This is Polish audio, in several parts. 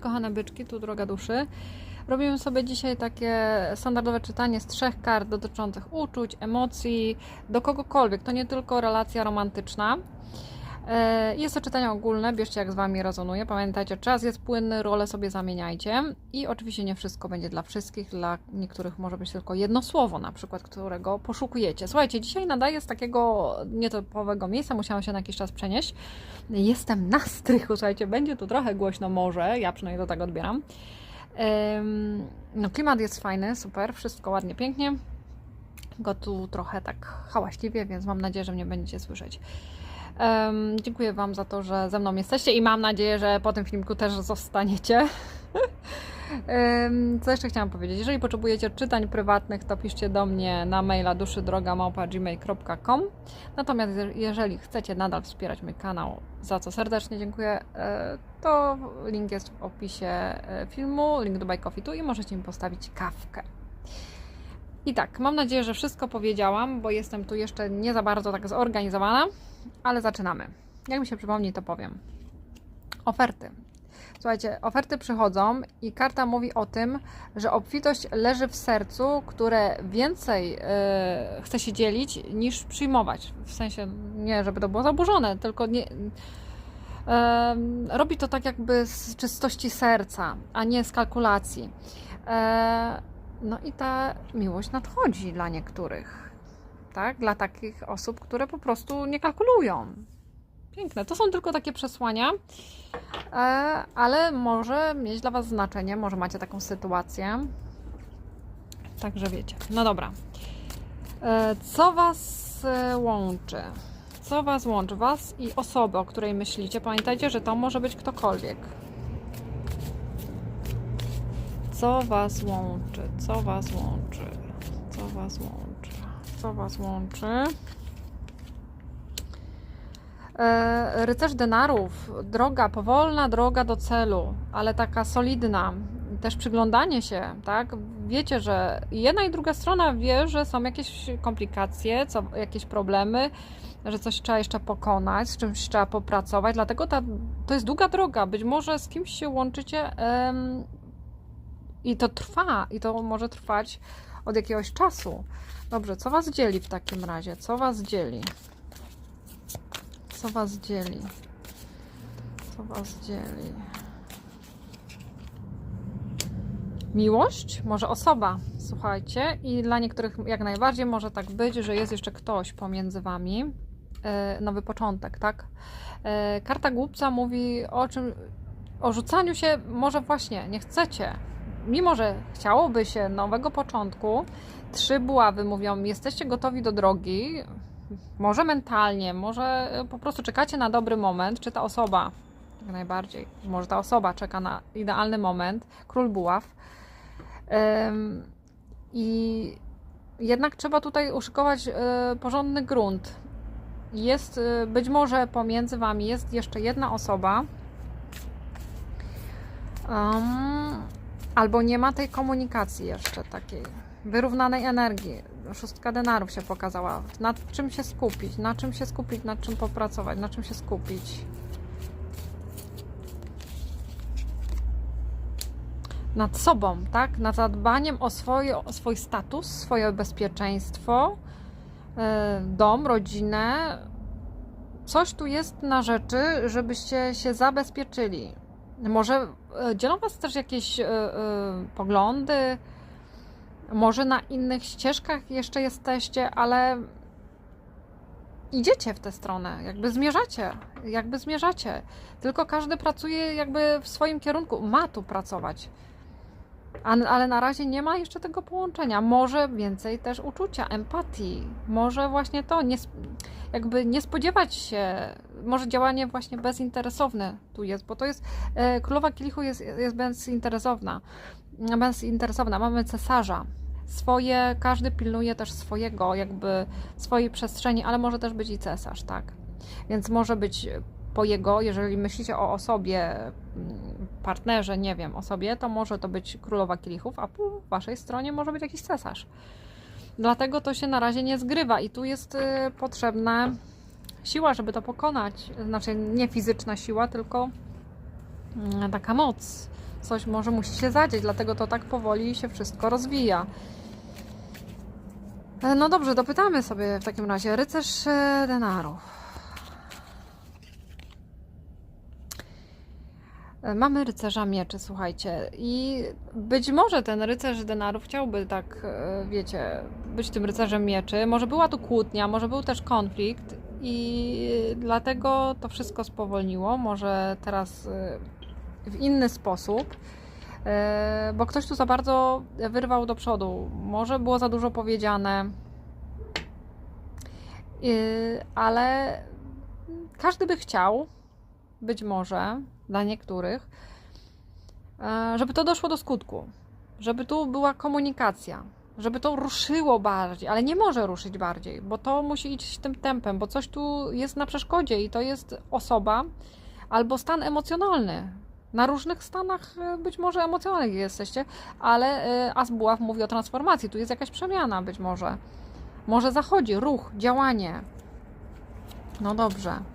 Kochane byczki, tu droga duszy. Robimy sobie dzisiaj takie standardowe czytanie z trzech kart dotyczących uczuć, emocji, do kogokolwiek. To nie tylko relacja romantyczna. E, Jest to czytanie ogólne, bierzcie jak z Wami rezonuje. Pamiętajcie, czas jest płynny, role sobie zamieniajcie. I oczywiście nie wszystko będzie dla wszystkich, dla niektórych może być tylko jedno słowo, na przykład, którego poszukujecie. Słuchajcie, dzisiaj nadaję z takiego nietypowego miejsca, musiałam się na jakiś czas przenieść. Jestem na strychu, słuchajcie, będzie tu trochę głośno może, ja przynajmniej do tego odbieram. No klimat jest fajny, super, wszystko ładnie, pięknie. Go tu trochę tak hałaśliwie, więc mam nadzieję, że mnie będziecie słyszeć. Em, dziękuję Wam za to, że ze mną jesteście i mam nadzieję, że po tym filmiku też zostaniecie. Co jeszcze chciałam powiedzieć? Jeżeli potrzebujecie czytań prywatnych, to piszcie do mnie na maila duszydroga.gmail.com Natomiast je- jeżeli chcecie nadal wspierać mój kanał, za co serdecznie dziękuję, e, to link jest w opisie e, filmu, link do Buy Coffee tu i możecie mi postawić kawkę. I tak, mam nadzieję, że wszystko powiedziałam, bo jestem tu jeszcze nie za bardzo tak zorganizowana, ale zaczynamy. Jak mi się przypomni, to powiem. Oferty. Słuchajcie, oferty przychodzą i karta mówi o tym, że obfitość leży w sercu, które więcej e, chce się dzielić niż przyjmować. W sensie nie, żeby to było zaburzone, tylko nie. E, robi to tak jakby z czystości serca, a nie z kalkulacji. E, no i ta miłość nadchodzi dla niektórych, tak? Dla takich osób, które po prostu nie kalkulują. Piękne. To są tylko takie przesłania, e, ale może mieć dla Was znaczenie, może macie taką sytuację. Także wiecie. No dobra. E, Co Was e, łączy? Co Was łączy? Was i osobę, o której myślicie. Pamiętajcie, że to może być ktokolwiek. Co Was łączy? Co Was łączy? Co Was łączy? Co Was łączy? E, rycerz denarów, droga, powolna droga do celu, ale taka solidna. Też przyglądanie się, tak? Wiecie, że jedna i druga strona wie, że są jakieś komplikacje, co, jakieś problemy, że coś trzeba jeszcze pokonać, z czymś trzeba popracować, dlatego ta, to jest długa droga. Być może z kimś się łączycie em, i to trwa, i to może trwać od jakiegoś czasu. Dobrze, co Was dzieli w takim razie? Co Was dzieli? Co was dzieli? Co was dzieli? Miłość? Może osoba, słuchajcie. I dla niektórych jak najbardziej może tak być, że jest jeszcze ktoś pomiędzy wami. E, Nowy początek, tak? E, Karta głupca mówi o czym? O rzucaniu się, może właśnie nie chcecie. Mimo, że chciałoby się nowego początku, trzy buławy mówią: Jesteście gotowi do drogi, może mentalnie, może po prostu czekacie na dobry moment, czy ta osoba, jak najbardziej, może ta osoba czeka na idealny moment, król buław. Ym, I jednak trzeba tutaj uszykować y, porządny grunt. Jest y, być może pomiędzy wami jest jeszcze jedna osoba, Ym, albo nie ma tej komunikacji jeszcze takiej wyrównanej energii. Szóstka denarów się pokazała. Nad czym się skupić? Na czym się skupić? Nad czym popracować? Na czym się skupić? Nad sobą, tak? Nad zadbaniem o, swoje, o swój status, swoje bezpieczeństwo, yy, dom, rodzinę. Coś tu jest na rzeczy, żebyście się zabezpieczyli. Może yy, dzielą Was też jakieś yy, yy, poglądy, może na innych ścieżkach jeszcze jesteście, ale idziecie w tę stronę, jakby zmierzacie, jakby zmierzacie. Tylko każdy pracuje jakby w swoim kierunku, ma tu pracować. Ale na razie nie ma jeszcze tego połączenia. Może więcej też uczucia, empatii. Może właśnie to, nie, jakby nie spodziewać się, może działanie właśnie bezinteresowne tu jest, bo to jest, e, królowa kielichu jest, jest bezinteresowna. Bezinteresowna. Mamy cesarza. Swoje, każdy pilnuje też swojego, jakby swojej przestrzeni, ale może też być i cesarz, tak? Więc może być po jego, jeżeli myślicie o osobie, mm, partnerze, nie wiem, osobie, to może to być królowa kielichów, a po waszej stronie może być jakiś cesarz. Dlatego to się na razie nie zgrywa i tu jest y, potrzebne siła, żeby to pokonać. Znaczy nie fizyczna siła, tylko mm, taka moc. Coś może musi się zadzieć, dlatego to tak powoli się wszystko rozwija. E, No dobrze, dopytamy sobie w takim razie. Rycerz e, denarów. E, Mamy rycerza mieczy, słuchajcie, i być może ten rycerz denarów chciałby tak, e, wiecie, być tym rycerzem mieczy. Może była tu kłótnia, może był też konflikt, i dlatego to wszystko spowolniło. Może teraz e, w inny sposób, e, bo ktoś tu za bardzo wyrwał do przodu. Może było za dużo powiedziane, ale każdy by chciał, być może dla niektórych, e, żeby to doszło do skutku, żeby tu była komunikacja, żeby to ruszyło bardziej, ale nie może ruszyć bardziej, bo to musi iść tym tempem, bo coś tu jest na przeszkodzie i to jest osoba albo stan emocjonalny. Na różnych stanach e, być może emocjonalnych jesteście, ale e, As Buław mówi o transformacji. Tu jest jakaś przemiana być może. Może zachodzi ruch, działanie. No dobrze.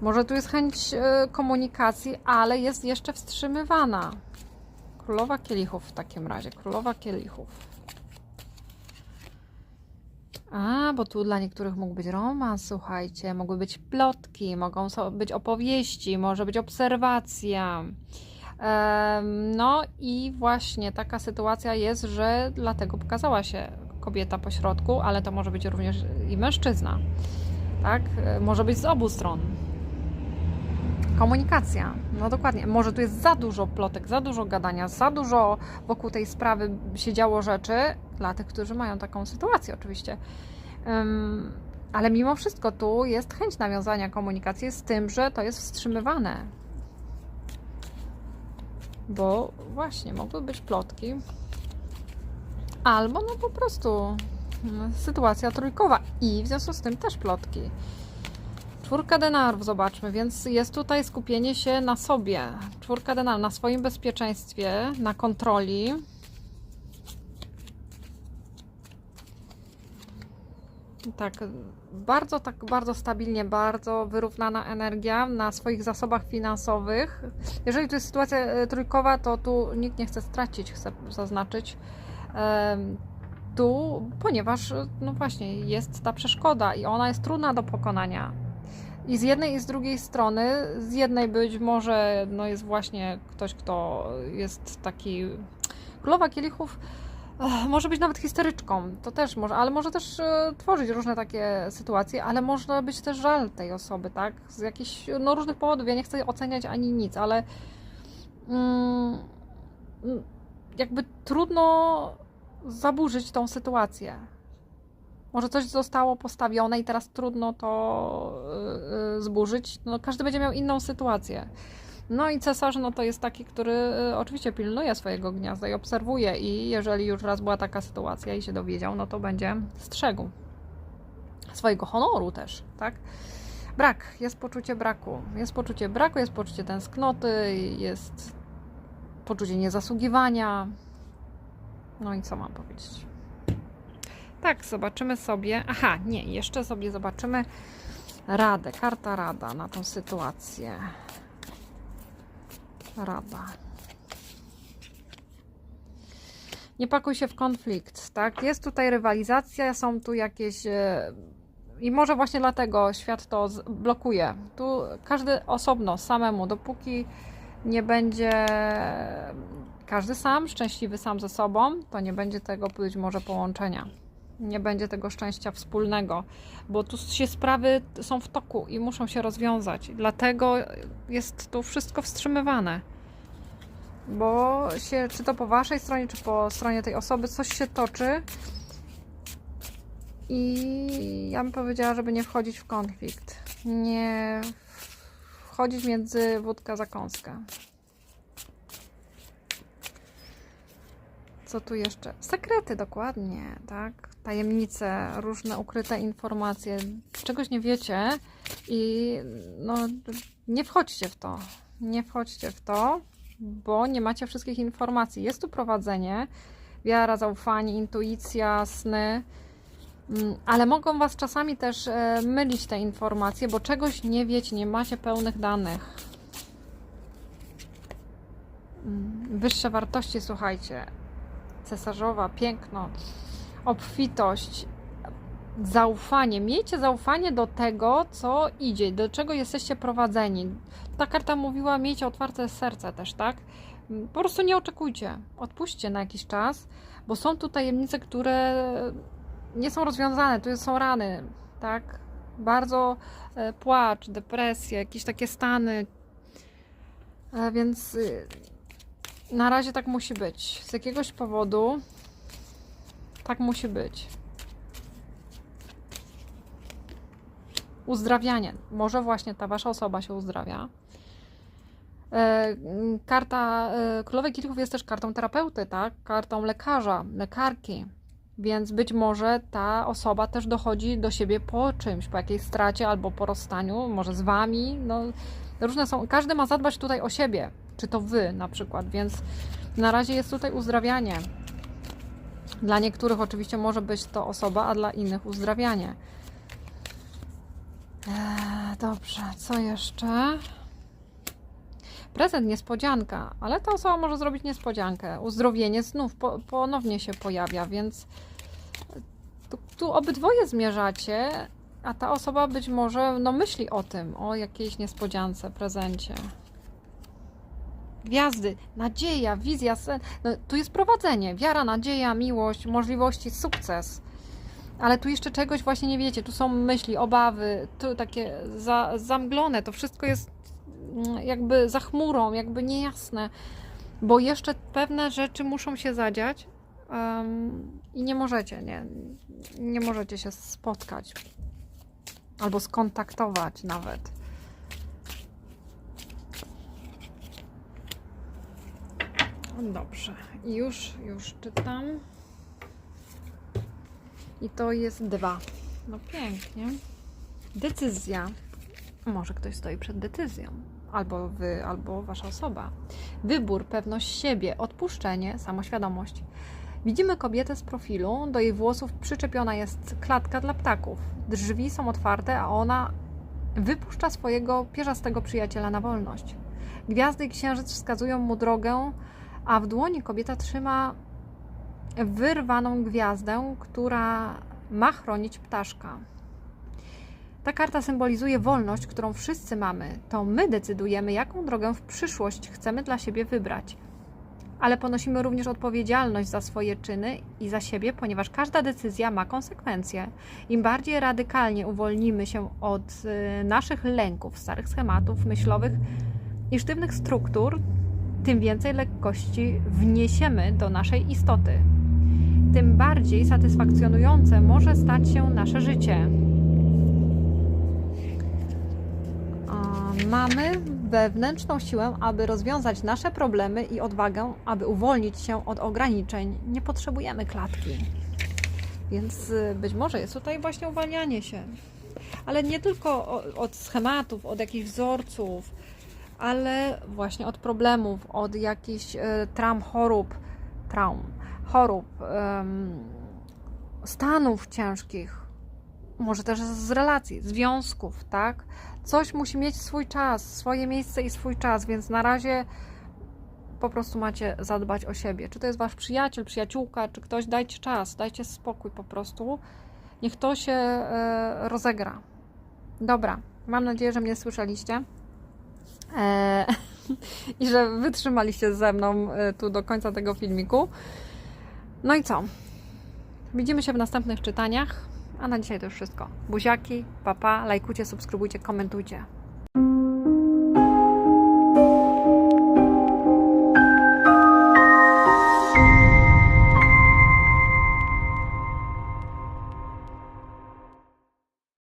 Może tu jest chęć e, komunikacji, ale jest jeszcze wstrzymywana. Królowa kielichów w takim razie. Królowa kielichów. A, bo tu dla niektórych mógł być romans, słuchajcie, mogły być plotki, mogą być opowieści, może być obserwacja. No i właśnie taka sytuacja jest, że dlatego pokazała się kobieta po środku, ale to może być również i mężczyzna. Tak? E, Może być z obu stron. Komunikacja. No dokładnie. Może tu jest za dużo plotek, za dużo gadania, za dużo wokół tej sprawy się działo rzeczy dla tych, którzy mają taką sytuację, oczywiście. Ym, ale mimo wszystko tu jest chęć nawiązania komunikacji z tym, że to jest wstrzymywane. Bo właśnie mogły być plotki, albo no po prostu mm, sytuacja trójkowa i w związku z tym też plotki. Czwórka denarów, zobaczmy, więc jest tutaj skupienie się na sobie. Czwórka denarów, na swoim bezpieczeństwie, na kontroli. Tak, bardzo, tak, bardzo stabilnie, bardzo wyrównana energia na swoich zasobach finansowych. Jeżeli to jest sytuacja e, trójkowa, to tu nikt nie chce stracić, chcę zaznaczyć. Tu, ponieważ, no właśnie, jest ta przeszkoda i ona jest trudna do pokonania. I z jednej i z drugiej strony, z jednej być może no jest właśnie ktoś, kto jest taki. Królowa kielichów może być nawet historyczką, to też może, ale może też e, tworzyć różne takie sytuacje, ale może być też żal tej osoby, tak? Z jakichś no, różnych powodów. Ja nie chcę oceniać ani nic, ale mm, jakby trudno zaburzyć tą sytuację. Może coś zostało postawione i teraz trudno to y, y, zburzyć. No, każdy będzie miał inną sytuację. No i cesarz, no to jest taki, który y, oczywiście pilnuje swojego gniazda i obserwuje i jeżeli już raz była taka sytuacja i się dowiedział, no to będzie strzegł swojego honoru też, tak? Brak, jest poczucie braku. Jest poczucie braku, jest poczucie tęsknoty, jest poczucie niezasługiwania. No i co mam powiedzieć? Tak, zobaczymy sobie. Aha, nie, jeszcze sobie zobaczymy radę. Karta rada na tą sytuację. Rada. Nie pakuj się w konflikt, tak? Jest tutaj rywalizacja, są tu jakieś. e, I może właśnie dlatego świat to blokuje. Tu każdy osobno, samemu, dopóki nie będzie każdy sam, szczęśliwy sam ze sobą, to nie będzie tego być może połączenia nie będzie tego szczęścia wspólnego, bo tu się sprawy są w toku i muszą się rozwiązać. Dlatego jest tu wszystko wstrzymywane. Bo się, czy to po waszej stronie, czy po stronie tej osoby, coś się toczy. I ja bym powiedziała, żeby nie wchodzić w konflikt. Nie wchodzić między wódkę za. Co tu jeszcze? Sekrety, dokładnie, tak? Tajemnice, różne ukryte informacje. Czegoś nie wiecie i no, nie wchodźcie w to. Nie wchodźcie w to, bo nie macie wszystkich informacji. Jest tu prowadzenie, wiara, zaufanie, intuicja, sny. Mm, Ale mogą Was czasami też e, mylić te informacje, bo czegoś nie wiecie, nie macie pełnych danych. Mm, Wyższe wartości, słuchajcie. Cesarzowa, piękno, obfitość, zaufanie. Miejcie zaufanie do tego, co idzie, do czego jesteście prowadzeni. Ta karta mówiła, miejcie otwarte serce też, tak? Po prostu nie oczekujcie. Odpuśćcie na jakiś czas, bo są tu tajemnice, które nie są rozwiązane. Tu są rany, tak? Bardzo e, płacz, depresje, jakieś takie stany. E, Więc y, na razie tak musi być. Z jakiegoś powodu tak musi być. Uzdrawianie. Może właśnie ta wasza osoba się uzdrawia. E, mm, Karta e, Królowej Kielichów jest też kartą terapeuty, tak? Kartą lekarza, lekarki. Więc być może ta osoba też dochodzi do siebie po czymś, po jakiejś stracie albo po rozstaniu, może z wami. No, różne są. Każdy ma zadbać tutaj o siebie, czy to wy na przykład, więc na razie jest tutaj uzdrawianie. Dla niektórych oczywiście może być to osoba, a dla innych uzdrawianie. Eee, dobrze, co jeszcze? Prezent, niespodzianka, ale ta osoba może zrobić niespodziankę. Uzdrowienie znów po, ponownie się pojawia, więc tu, tu obydwoje zmierzacie, a ta osoba być może no, myśli o tym, o jakiejś niespodziance, prezencie. Gwiazdy, nadzieja, wizja, sen. No, tu jest prowadzenie, wiara, nadzieja, miłość, możliwości, sukces. Ale tu jeszcze czegoś właśnie nie wiecie. Tu są myśli, obawy, tu takie za, zamglone. To wszystko jest mm, jakby za chmurą, jakby niejasne, bo jeszcze pewne rzeczy muszą się zadziać em, i nie możecie, nie, nie możecie się spotkać albo skontaktować nawet. Dobrze, już, już czytam. I to jest dwa. No pięknie. Decyzja. Może ktoś stoi przed decyzją. Albo wy, albo wasza osoba. Wybór, pewność siebie, odpuszczenie, samoświadomość. Widzimy kobietę z profilu. Do jej włosów przyczepiona jest klatka dla ptaków. Drzwi są otwarte, a ona wypuszcza swojego pierzastego przyjaciela na wolność. Gwiazdy i księżyc wskazują mu drogę, a w dłoni kobieta trzyma wyrwaną gwiazdę, która ma chronić ptaszka. Ta karta symbolizuje wolność, którą wszyscy mamy. To my decydujemy, jaką drogę w przyszłość chcemy dla siebie wybrać. Ale ponosimy również odpowiedzialność za swoje czyny i za siebie, ponieważ każda decyzja ma konsekwencje. Im bardziej radykalnie uwolnimy się od y, naszych lęków, starych schematów myślowych i sztywnych struktur, tym więcej lekkości wniesiemy do naszej istoty. Tym bardziej satysfakcjonujące może stać się nasze życie. Mamy wewnętrzną siłę, aby rozwiązać nasze problemy i odwagę, aby uwolnić się od ograniczeń. Nie potrzebujemy klatki. Więc y, być może jest tutaj właśnie uwalnianie się. Ale nie tylko od schematów, od jakichś wzorców, ale właśnie od problemów, od jakichś e, traum, chorób, traum, chorób, stanów ciężkich, może też z relacji, związków, tak? Coś musi mieć swój czas, swoje miejsce i swój czas, więc na razie po prostu macie zadbać o siebie. Czy to jest wasz przyjaciel, przyjaciółka, czy ktoś, dajcie czas, dajcie spokój po prostu. Niech to się e, rozegra. Dobra, mam nadzieję, że mnie słyszeliście. E, I że wytrzymaliście ze mną e, tu do końca tego filmiku. No i co? Widzimy się w następnych czytaniach. A na dzisiaj to już wszystko. Buziaki, papa, lajkujcie, subskrybujcie, komentujcie.